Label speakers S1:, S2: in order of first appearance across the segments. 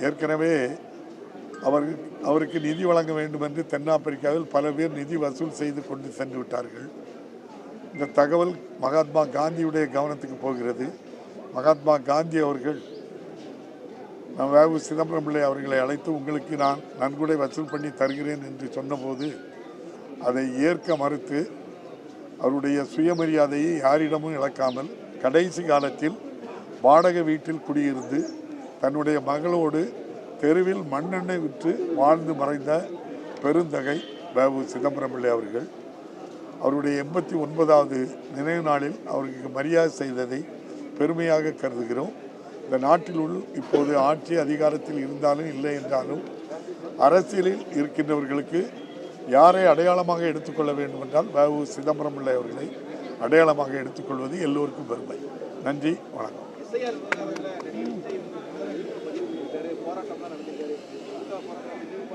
S1: ஏற்கனவே அவர் அவருக்கு நிதி வழங்க வேண்டும் என்று தென்னாப்பிரிக்காவில் பல பேர் நிதி வசூல் செய்து கொண்டு சென்று விட்டார்கள். இந்த தகவல் மகாத்மா காந்தியுடைய கவனத்துக்கு போகிறது. மகாத்மா காந்தி அவர்கள் நான் வேவு சிதம்பரம் பிள்ளை அவர்களை அழைத்து உங்களுக்கு நான் நன்கொடை வசூல் பண்ணி தருகிறேன் என்று சொன்னபோது அதை ஏற்க மறுத்து அவருடைய சுயமரியாதையை யாரிடமும் இழக்காமல் கடைசி காலத்தில் வாடகை வீட்டில் குடியிருந்து தன்னுடைய மகளோடு தெருவில் மண்ணெண்ணெய் விற்று வாழ்ந்து மறைந்த பெருந்தகை பாபு சிதம்பரம் பிள்ளை அவர்கள். அவருடைய எண்பத்தி ஒன்பதாவது நினைவு நாளில் அவருக்கு மரியாதை செய்ததை பெருமையாக கருதுகிறோம். இந்த நாட்டில் உள் இப்போது ஆட்சி அதிகாரத்தில் இருந்தாலும் இல்லை என்றாலும் அரசியலில் இருக்கின்றவர்களுக்கு யாரை அடையாளமாக எடுத்துக்கொள்ள வேண்டும் என்றால் பாபு சிதம்பரம் பிள்ளை அவர்களை அடையாளமாக எடுத்துக்கொள்வது எல்லோருக்கும் பெருமை. நன்றி வணக்கம்
S2: எஸ்ஐஆர் விவகாரத்தில் நிறைய விஜய் வந்து ஈடுபட்டிருக்காரு போராட்டம்லாம் நடத்திருக்காரு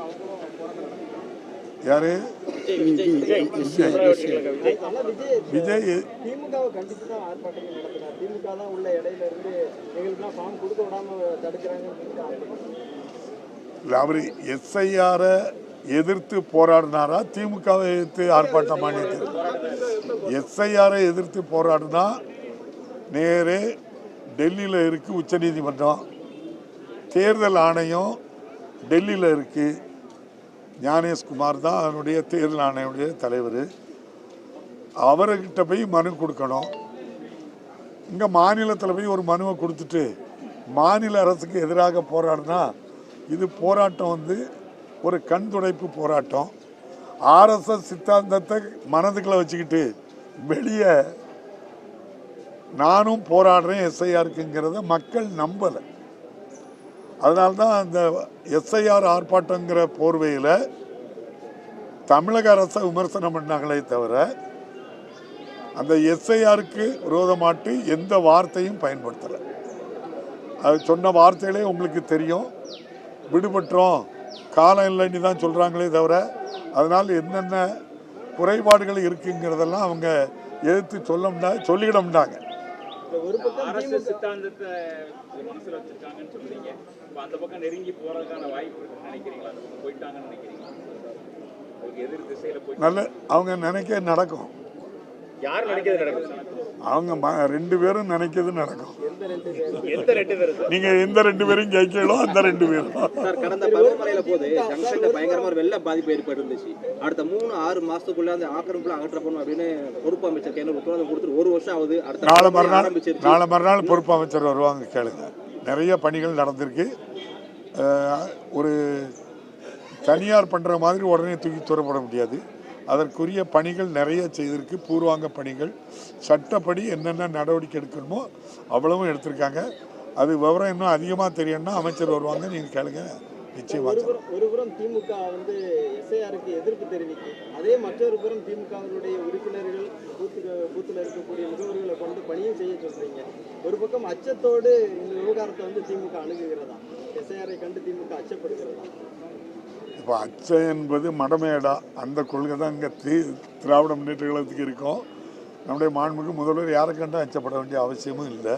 S2: அவங்களும் போராட்டம்
S1: யாரு?
S2: விஜய்
S1: அவரு எஸ்ஐஆரை எதிர்த்து போராடினாரா? திமுகவை எதிர்த்து ஆர்ப்பாட்டம் பண்ணிட்டு? எஸ்ஐஆரை எதிர்த்து போராடினா நேரே டெல்லியில் இருக்கு உச்சநீதிமன்றம். தேர்தல் ஆணையம் டெல்லியில் இருக்குது ஞானேஷ்குமார் தான் அதனுடைய தேர்தல் ஆணையுடைய தலைவர். அவர்கிட்ட போய் மனு கொடுக்கணும். இங்கே மாநிலத்தில் போய் ஒரு மனுவை கொடுத்துட்டு மாநில அரசுக்கு எதிராக போராடினா இது போராட்டம் வந்து ஒரு கண் துடைப்பு போராட்டம். ஆர்எஸ்எஸ் சித்தாந்தத்தை மனதுக்குள்ளே வச்சுக்கிட்டு வெளியே நானும் போராடுறேன் எஸ்ஐஆருக்குங்கிறத மக்கள் நம்பலை. அதனால தான் அந்த எஸ்ஐஆர் ஆர்ப்பாட்டங்கிற போர்வையில் தமிழக அரசை விமர்சனம் பண்ணாங்களே தவிர அந்த எஸ்ஐஆருக்கு விரோதமாட்டு எந்த வார்த்தையும் பயன்படுத்தலை. அது சொன்ன வார்த்தைகளே உங்களுக்கு தெரியும். விடுபட்டோம் காலம் இல்லைன்னு தான் சொல்கிறாங்களே தவிர அதனால் என்னென்ன குறைபாடுகள் இருக்குங்கிறதெல்லாம் அவங்க எதிர்த்து சொல்ல முடியா சொல்லிக்கிட
S2: ஒரு பக்கம்
S3: சித்தாந்தத்தை சொல்றீங்க. இப்ப அந்த பக்கம் நெருங்கி போறதுக்கான வாய்ப்பு இருக்குன்னு நினைக்கிறீங்களா? அந்த பக்கம் போயிட்டாங்கன்னு நினைக்கிறீங்களா? எதிர் திசையில போய்
S1: நல்ல அவங்க நினைக்க நடக்கும்.
S3: யார் நினைக்கிறது நடக்குது
S1: அவங்க ம ரெண்டு பேரும் நினைக்கிறது நடக்கும்.
S3: எந்த ரெண்டு பேரும்? சார்
S1: நீங்கள் எந்த ரெண்டு பேரும் ஜெயிக்கலோ அந்த ரெண்டு பேரும்.
S4: சார் கடந்த பருவமழையில போது ஜங்ஷன்ல பயங்கரமா ஒரு வெள்ள பாதிப்பு ஏற்பட்டு இருந்துச்சு அடுத்த மூணு ஆறு மாசத்துக்குள்ள அந்த ஆக்கிரமிப்புல அகற்றப்படும் அப்படின்னு பொறுப்பு அமைச்சர் கையில உத்தரவாதம் கொடுத்துட்டு ஒரு வருஷம் ஆகுது அடுத்த
S1: நாளை மறுநாள் நாளை மறுநாள் பொறுப்பு அமைச்சர் வருவாங்க கேளுங்க. நிறைய பணிகள் நடந்திருக்கு. ஒரு தனியார் பண்ணுற மாதிரி உடனே தூக்கி தூரப்பட முடியாது. அதற்குரிய பணிகள் நிறைய செய்திருக்கு. பூர்வாங்க பணிகள் சட்டப்படி என்னென்ன நடவடிக்கை எடுக்கணுமோ அவ்வளவும் எடுத்திருக்காங்க. அது விவரம் இன்னும் அதிகமாக தெரியணும்னா அமைச்சர் வருவாங்க. நீங்கள் கேளுங்க. நிச்சயமாக
S2: ஒரு புறம் திமுக வந்து எஸ்ஐஆருக்கு எதிர்ப்பு தெரிவிக்கும் அதே மற்றொரு புறம் திமுகவினுடைய உறுப்பினர்கள் பூத்துல இருக்கக்கூடிய முகவர்களை கொண்டு பணியும் செய்ய சொல்றீங்க. ஒரு பக்கம் அச்சத்தோடு இந்த விவகாரத்தை வந்து திமுக அணுகுகிறதா? எஸ்ஐஆரை கண்டு திமுக அச்சப்படுகிறதா?
S1: இப்போ அச்சம் என்பது மடமேடா. அந்த கொள்கை தான் இங்கே தி திராவிட முன்னேற்ற கழகத்துக்கு இருக்கும். நம்முடைய மாண்புக்கு முதல்வர் யாரை கண்டும் அச்சப்பட வேண்டிய அவசியமும் இல்லை.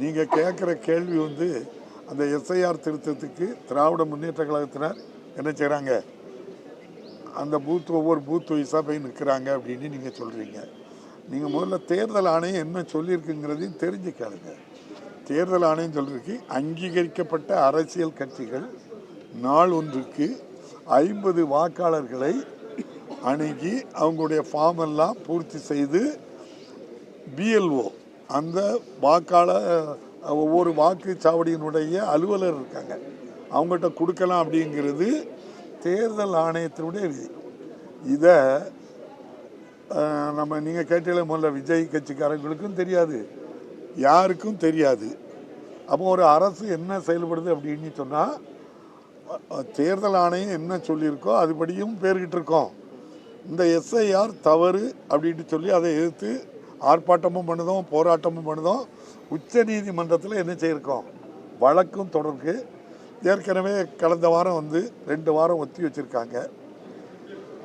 S1: நீங்கள் கேட்குற கேள்வி வந்து அந்த எஸ்ஐஆர் திருத்தத்துக்கு திராவிட முன்னேற்ற கழகத்தினர் என்ன செய்கிறாங்க அந்த பூத் ஒவ்வொரு பூத் வைஸாக போய் நிற்கிறாங்க அப்படின்னு நீங்கள் சொல்கிறீங்க நீங்கள் முதல்ல தேர்தல் ஆணையம் என்ன சொல்லியிருக்குங்கிறதையும் தெரிஞ்சு கேளுங்க தேர்தல் ஆணையம் சொல்லியிருக்கு அங்கீகரிக்கப்பட்ட அரசியல் கட்சிகள் நாள் ஒன்றுக்கு ஐம்பது வாக்காளர்களை அணுகி அவங்களுடைய ஃபார்ம் எல்லாம் பூர்த்தி செய்து பிஎல்ஓ அந்த வாக்காளர் ஒவ்வொரு வாக்குச்சாவடியினுடைய அலுவலர் இருக்காங்க. அவங்ககிட்ட கொடுக்கலாம் அப்படிங்கிறது தேர்தல் ஆணையத்தினுடைய இதை நம்ம நீங்கள் கேட்டீங்களே முதல்ல விஜய் கட்சிக்காரங்களுக்கும் தெரியாது. யாருக்கும் தெரியாது. அப்போ ஒரு அரசு என்ன செயல்படுது அப்படின்னு சொன்னால் தேர்தல் ஆணையம் என்ன சொல்லியிருக்கோ அதுபடியும் பேர்கிட்டு இருக்கோம். இந்த எஸ்ஐஆர் தவறு அப்படின்ட்டு சொல்லி அதை எதிர்த்து ஆர்ப்பாட்டமும் பண்ணுதோம் போராட்டமும் பண்ணுதோம். உச்ச நீதிமன்றத்தில் என்ன செய்யிருக்கோம்? வழக்கும் தொடர்க்கு. ஏற்கனவே கடந்த வாரம் வந்து ரெண்டு வாரம் ஒத்தி வச்சுருக்காங்க.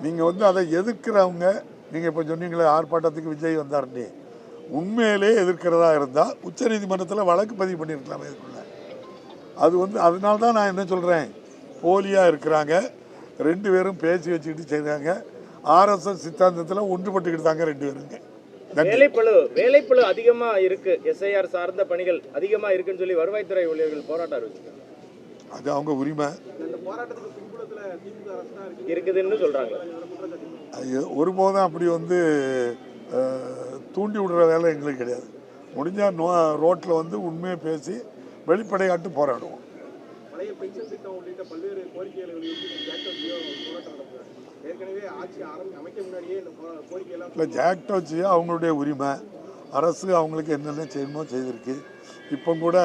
S1: நீங்கள் வந்து அதை எதிர்க்கிறவங்க நீங்கள் இப்போ சொன்னீங்களே ஆர்ப்பாட்டத்துக்கு விஜய் வந்தாருன்னு. உண்மையிலே எதிர்க்கிறதா இருந்தால் உச்சநீதிமன்றத்தில் வழக்கு பதிவு பண்ணியிருக்கலாம் இதுக்குள்ள. அது வந்து அதனால தான் நான் என்ன சொல்கிறேன் போலியாக இருக்கிறாங்க ரெண்டு பேரும் பேசி வச்சுக்கிட்டு செய்கிறாங்க ஆர்எஸ்எஸ் சித்தாந்தத்தில் ஒன்றுபட்டுக்கிட்டு தாங்க ரெண்டு பேருங்க. நன்றி.
S5: வேலைப்பளு வேலைப்பளு அதிகமா இருக்கு. எஸ்ஐஆர் சார்ந்த பணிகள் அதிகமா இருக்குன்னு சொல்லி வருவாய்த்துறை ஊழியர்கள் போராட்டம் அறிவிச்சிருக்காங்க.
S1: அது அவங்க உரிமை.
S5: இருக்குதுன்னு சொல்றாங்க.
S1: ஒருபோதும் அப்படி வந்து தூண்டி விடுற வேலை எங்களுக்கு கிடையாது. முடிஞ்சால் நோ ரோட்டில் வந்து உண்மையை பேசி வெளிப்படையாட்டு போராடுவோம். இல்லை ஜாக்ட் அவங்களுடைய உரிமை. அரசு அவங்களுக்கு என்னென்ன செய்யணுமோ செய்திருக்கு. இப்போ கூட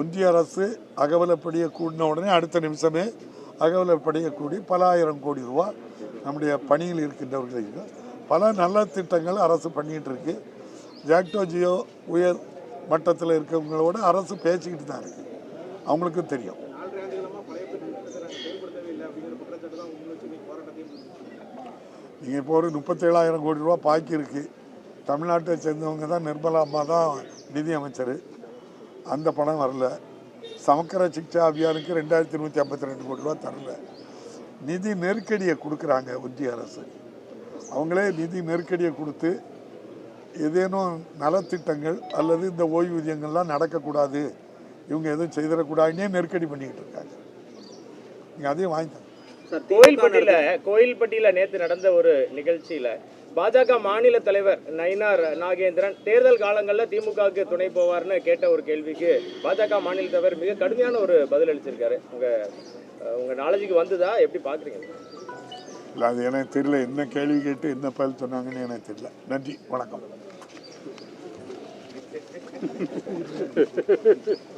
S1: ஒன்றிய அரசு அகவலப்படியை கூடின உடனே அடுத்த நிமிஷமே அகவலப்படியை கூடி பல ஆயிரம் கோடி ரூபா நம்முடைய பணியில் இருக்கின்றவர்களுக்கு பல நல்ல திட்டங்கள் அரசு பண்ணிகிட்டு இருக்கு ஜாக்டோ ஜியோ உயர் மட்டத்தில் இருக்கிறவங்களோட அரசு பேசிக்கிட்டு தான் இருக்கு. அவங்களுக்கும் தெரியும்.
S2: நீங்கள்
S1: இப்போ ஒரு முப்பத்தேழாயிரம் கோடி ரூபா பாக்கி இருக்குது தமிழ்நாட்டை சேர்ந்தவங்க தான் நிர்மலா அம்மா தான் நிதி அமைச்சர் அந்த பணம் வரல. சமக்கர சிக்ஷா அபியானுக்கு ரெண்டாயிரத்தி நூற்றி ஐம்பத்தி ரெண்டு கோடி ரூபா தரல. நிதி நெருக்கடியை கொடுக்குறாங்க ஒன்றிய அரசு. அவங்களே நிதி நெருக்கடியை கொடுத்து ஏதேனும் நலத்திட்டங்கள் அல்லது இந்த ஓய்வூதியங்கள்லாம் நடக்கக்கூடாது. இவங்க எதுவும் செய்திடக்கூடாதுன்னே நெருக்கடி பண்ணிக்கிட்டு இருக்காங்க. நீங்கள் அதையும்
S4: வாங்கிட்டாங்க
S5: கோயில்பட்டியில கோயில்பட்டியில நேத்து நடந்த ஒரு நிகழ்ச்சியில பாஜக மாநில தலைவர் நயினார் நாகேந்திரன் தேர்தல் காலங்களில் திமுகவுக்கு துணை போவார்னு கேட்ட ஒரு கேள்விக்கு பாஜக மாநில தலைவர் மிக கடுமையான ஒரு பதில் அளிச்சிருக்காரு. உங்க அஹ், உங்க நாலேஜுக்கு வந்ததா? எப்படி பாக்குறீங்க
S1: இல்லை அது எனக்கு தெரியல. என்ன கேள்வி கேட்டு என்ன பதில் சொன்னாங்கன்னு எனக்கு தெரியல. நன்றி. வணக்கம்.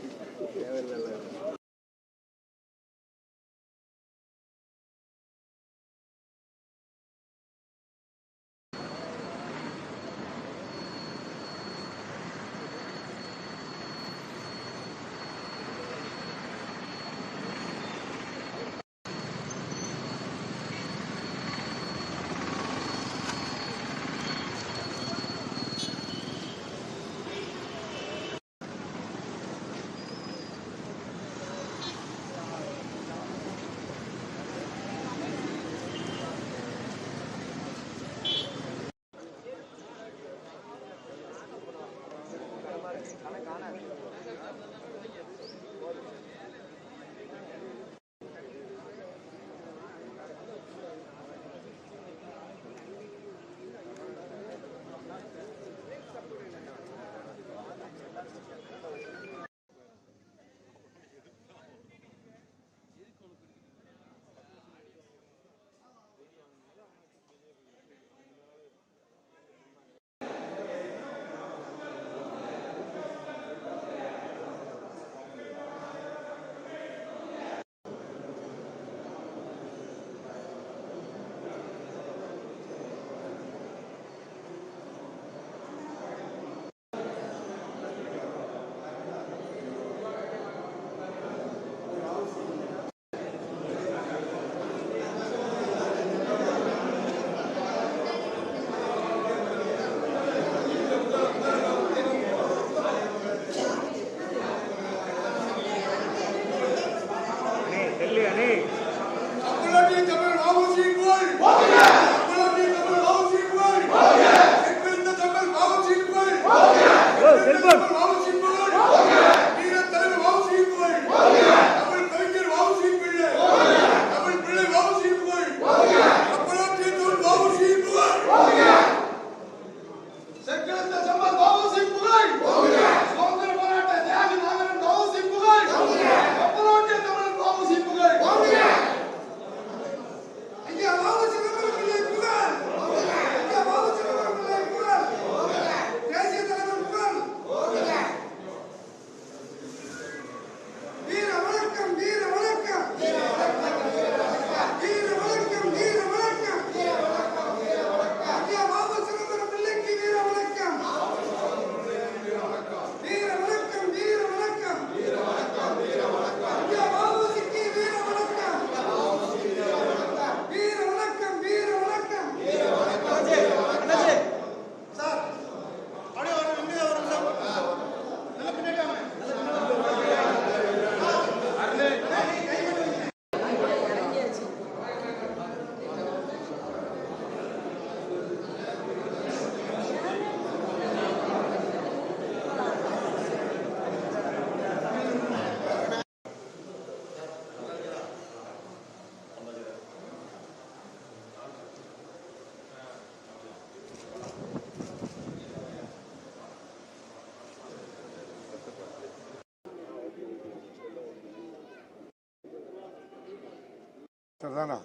S1: சரிதானா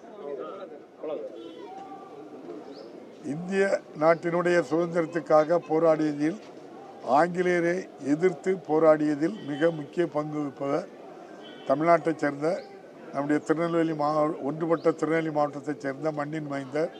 S1: இந்திய நாட்டினுடைய சுதந்திரத்துக்காக போராடியதில் ஆங்கிலேயரை எதிர்த்து போராடியதில் மிக முக்கிய பங்கு வகிப்பவர் தமிழ்நாட்டைச் சேர்ந்த நம்முடைய திருநெல்வேலி மாவட்ட ஒன்றுபட்ட திருநெல்வேலி மாவட்டத்தைச் சேர்ந்த மண்ணின் மைந்தர்